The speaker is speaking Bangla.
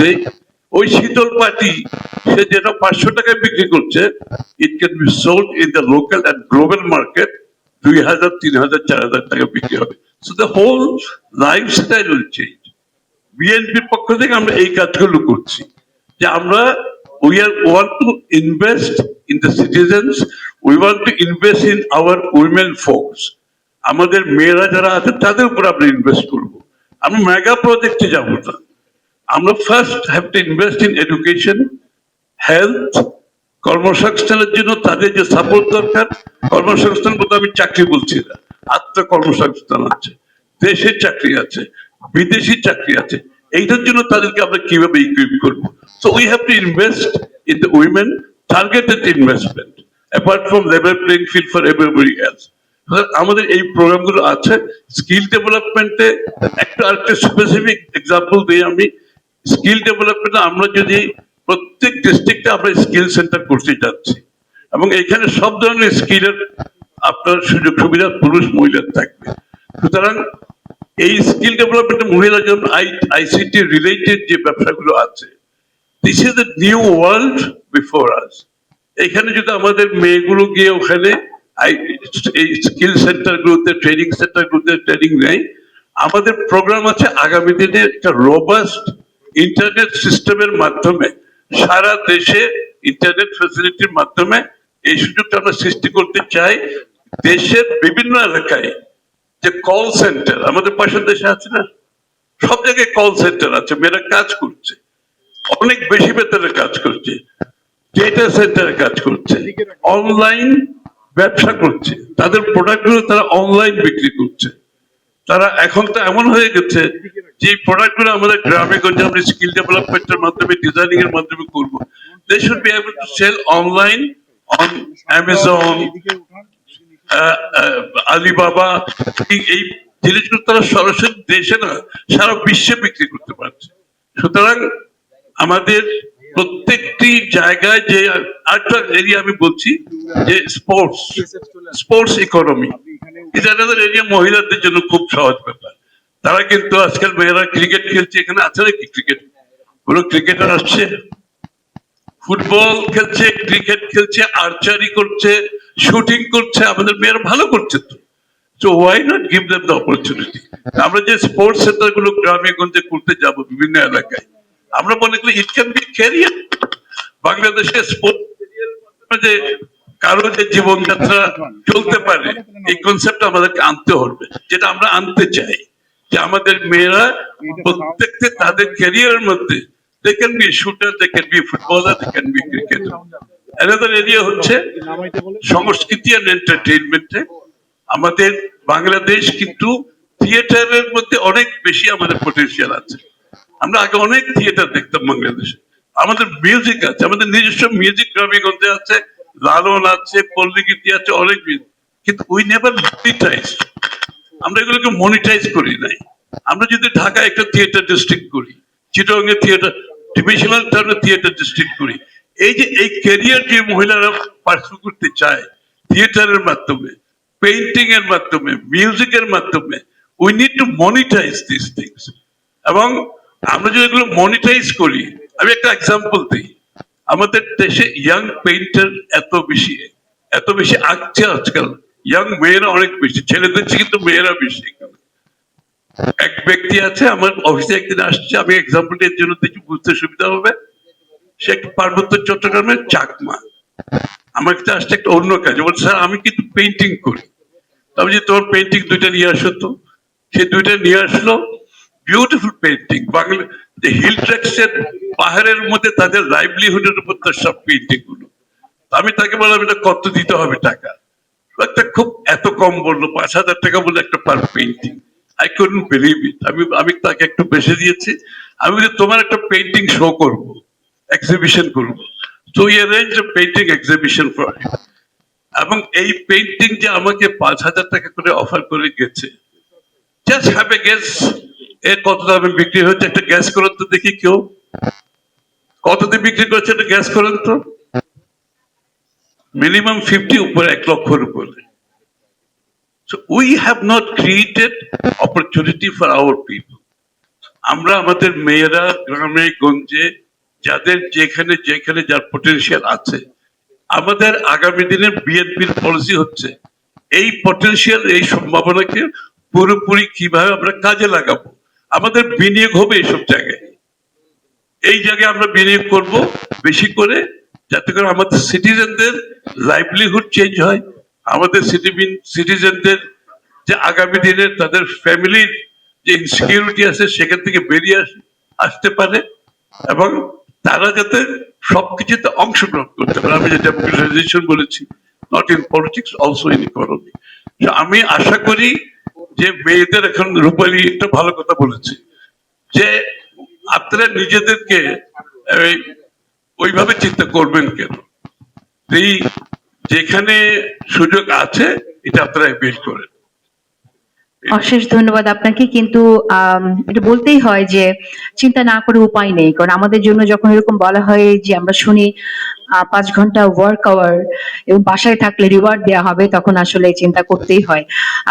মধ্যে ওই শীতল পাটি, সে যেটা পাঁচশো টাকায় বিক্রি করছে it can be sold in the local and global market দুই হাজার, তিন হাজার, চার হাজার টাকা বিক্রি হবে। So the whole lifestyle will change বিএনপির পক্ষ থেকে আমরা এই কাজগুলো করছি। যে আমরা we are want to invest in the citizens we want to invest in our women force আমাদের মেয়েরা যারা আছে, তাদের উপর আমরা ইনভেস্ট করব। আমরা মেগা প্রজেক্টে যাব না। আমরা first have to invest in education health কর্মসংস্থানের জন্য তাদের যে সাপোর্ট দরকার, কর্মসংস্থান বলতে আমি চাকরি বলছি না, আত্মকর্মসংস্থান আছে, দেশের চাকরি আছে, বিদেশি চাকরি আছে, এইটার জন্য তাদেরকে আমরা কীভাবে ইকুইপ করব? So we have to invest in the women targeted investment apart from level playing field for everybody else আমাদের এই প্রোগ্রামগুলো আছে স্কিল ডেভেলপমেন্টে একটা আরেকটা স্পেসিফিক এক্সাম্পল দিই আমি স্কিল ডেভেলপমেন্টে, আমরা যদি প্রত্যেক ডিস্ট্রিক্টে আমরা স্কিল সেন্টার করতে যাচ্ছি, এবং এখানে সব ধরনের স্কিলের আপনার সুযোগ সুবিধা পুরুষ মহিলার থাকবে। সুতরাং এই স্কিল ডেভেলপমেন্টে জন্য আই, আইসিটি রিলেটেড যে ব্যবসাগুলো আছে this is the new world before us এখানে যদি আমাদের মেয়েগুলো গিয়ে ওখানে এই স্কিল সেন্টার গুলোতে ট্রেনিং সেন্টার গুলোতে ট্রেনিং নেয়, আমাদের প্রোগ্রাম আছে আগামী দিনে একটা রোবাস্ট ইন্টারনেট সিস্টেমের মাধ্যমে, সারা দেশে ইন্টারনেট ফেসিলিটির মাধ্যমে এই সুযোগটা আমরা সৃষ্টি করতে চাই। দেশের বিভিন্ন এলাকায় যে কল সেন্টার আমাদের পাশের দেশে আছে না? সব জায়গায় কল সেন্টার আছে, মেয়েরা কাজ করছে। অনেক বেশি বেতনে কাজ করছে ডেটা সেন্টারে কাজ করছে অনলাইন ব্যবসা করছে। তাদের প্রোডাক্টগুলো তারা অনলাইন বিক্রি করছে। তারা এখন তো এমন হয়ে গেছে যে প্রোডাক্টগুলো আমাদের গ্রামে গঞ্জে আমরা স্কিল ডেভেলপমেন্টের মাধ্যমে ডিজাইনিং এর মাধ্যমে করব। They should be able to sell online on Amazon Alibaba এই জিনিসগুলো তারা সরাসরি দেশে না, সারা বিশ্বে বিক্রি করতে পারছে। সুতরাং আমাদের প্রত্যেকটি জায়গায় যে আরেকটা এরিয়া আমি বলছি, যে স্পোর্টস স্পোর্টস ইকোনমি এটা আমাদের এরিয়া মহিলাদের জন্য খুব সহজ ব্যাপার। তারা কিন্তু আজকাল মেয়েরা ক্রিকেট খেলছে। এখানে আছে নাকি ক্রিকেট কোনো ক্রিকেটার আসছে। ফুটবল খেলছে ক্রিকেট খেলছে আর্চারি করছে শুটিং করছে। আমাদের মেয়েরা ভালো করছে তো। So why not give them the opportunity আমরা যে স্পোর্টস সেন্টারগুলো গ্রামে গঞ্জে করতে যাব বিভিন্ন এলাকায়, আমরা মনে করি ইট ক্যান বি ক্যারিয়ার বাংলাদেশে স্পোর্টস যে কারও যে জীবনযাত্রা চলতে পারে, এই কনসেপ্ট আমাদেরকে আনতে হবে, যেটা আমরা আনতে চাই। যে আমাদের মেয়েরা প্রত্যেকটা তাদের ক্যারিয়ারের মধ্যে they can be shooter they can be footballer they can be area হচ্ছে সংস্কৃতি আর এন্টারটেইনমেন্টে আমাদের বাংলাদেশ কিন্তু থিয়েটারের মধ্যে অনেক বেশি আমাদের পটেনশিয়াল আছে। আমরা আগে অনেক থিয়েটার দেখতাম বাংলাদেশে। আমাদের মিউজিক আছে, আমাদের নিজস্ব মিউজিক গ্রামীগঞ্জে আছে লালন আছে পল্লীগীতি আছে, অনেক। কিন্তু উই নেভার মনিটাইজ আমরা এগুলোকে মনিটাইজ করি নাই। আমরা যদি ঢাকায় একটা থিয়েটার ডিস্ট্রিক্ট করি চিটং থিয়েটার ডিভিশনাল টার্মে থিয়েটার ডিস্ট্রিক্ট করি, এই যে এই ক্যারিয়ার যে মহিলারা পার্সু করতে চায় থিয়েটারের মাধ্যমে পেইন্টিং এর মাধ্যমে মিউজিকের মাধ্যমে we need to monetize this things এবং আমরা যদি এগুলো মনিটাইজ করি, আমি একটা এক্সাম্পল দিই। আমাদের দেশে ইয়াং পেইন্টার এত বেশি এত বেশি আঁকছে আজকাল। ইয়াং মেয়েরা অনেক বেশি, ছেলেদের কিন্তু মেয়েরা বেশি। এক ব্যক্তি আছে, আমার অফিসে একদিন আসছে, আমি এক্সাম্পল এর জন্য দেখি, বুঝতে সুবিধা হবে। সে একটা পার্বত্য চট্টগ্রামের চাকমা। আমার কাছে আসছে একটা অন্য কাজ বলছে, স্যার, আমি কিন্তু পেন্টিং করি। তো আমি যে তোমার পেন্টিং দুইটা নিয়ে আসো তো, সে দুইটা নিয়ে আসলো বিউটিফুল পেন্টিং বাংলা হিল ট্র্যাক্সের পাহাড়ের মধ্যে তাদের লাইভলিহুডের উপর তার সব পেন্টিংগুলো। আমি তাকে বললাম, এটা কত দিতে হবে টাকা? একটা খুব এত কম বলল, পাঁচ হাজার টাকা বলে একটা per painting I couldn't believe it আমি আমি তাকে একটু বেশি দিয়েছি। আমি বলি তোমার একটা পেন্টিং শো করব এক্সিবিশন করব। তো ইয়ে অ্যারেঞ্জ পেন্টিং এক্সিবিশন ফর এবং এই পেন্টিং যে আমাকে পাঁচ হাজার টাকা করে অফার করে গেছে জাস্ট হ্যাভ এ গ্যাস এ কত দামে বিক্রি হচ্ছে একটা গ্যাস করেন তো দেখি কেউ। কত দিয়ে বিক্রি করছে একটা গ্যাস করেন তো? মিনিমাম ফিফটি উপরে, এক লক্ষর উপরে। So, we have not created opportunity for our people. আমরা আমাদের মেয়েরা গ্রামে, গঞ্জে, যাদের যেখানে যেখানে যার পটেনশিয়াল আছে, আমাদের আগামী দিনে বিএনপির পলিসি হচ্ছে, এই পটেনশিয়াল এই সম্ভাবনাকে পুরোপুরি কীভাবে আমরা কাজে লাগাবো? আমাদের বিনিয়োগ হবে এইসব জায়গায়। এই জায়গায় আমরা বিনিয়োগ করব বেশি করে, যাতে করে আমাদের সিটিজেনদের লাইভলিহুড চেঞ্জ হয়। আমাদের সিটিজেনদের যে আগামী দিনে তাদের ফ্যামিলির যে ইনসিকিউরিটি আছে সেখান থেকে বেরিয়ে আস- আসতে পারে এবং তারা যাতে সবকিছুতে অংশগ্রহণ করতে পারে। আমি যেটা বলেছি not in politics also in economy আমি আশা করি যে মেয়েদের এখন রূপালী একটা ভালো কথা বলেছে। যে আপনারা নিজেদেরকে ওইভাবে চিন্তা করবেন কেন? এই যেখানে সুযোগ আছে, এটা আপনারা বের করেন। অশেষ ধন্যবাদ আপনাকে, কিন্তু এটা বলতেই হয় যে চিন্তা না করে উপায় নেই, কারণ আমাদের জন্য যখন এরকম বলা হয় যে আমরা শুনি পাঁচ ঘণ্টা ওয়ার্ক আওয়ার এবং বাসায় থাকলে রিওয়ার্ড দেওয়া হবে, তখন আসলে চিন্তা করতেই হয়।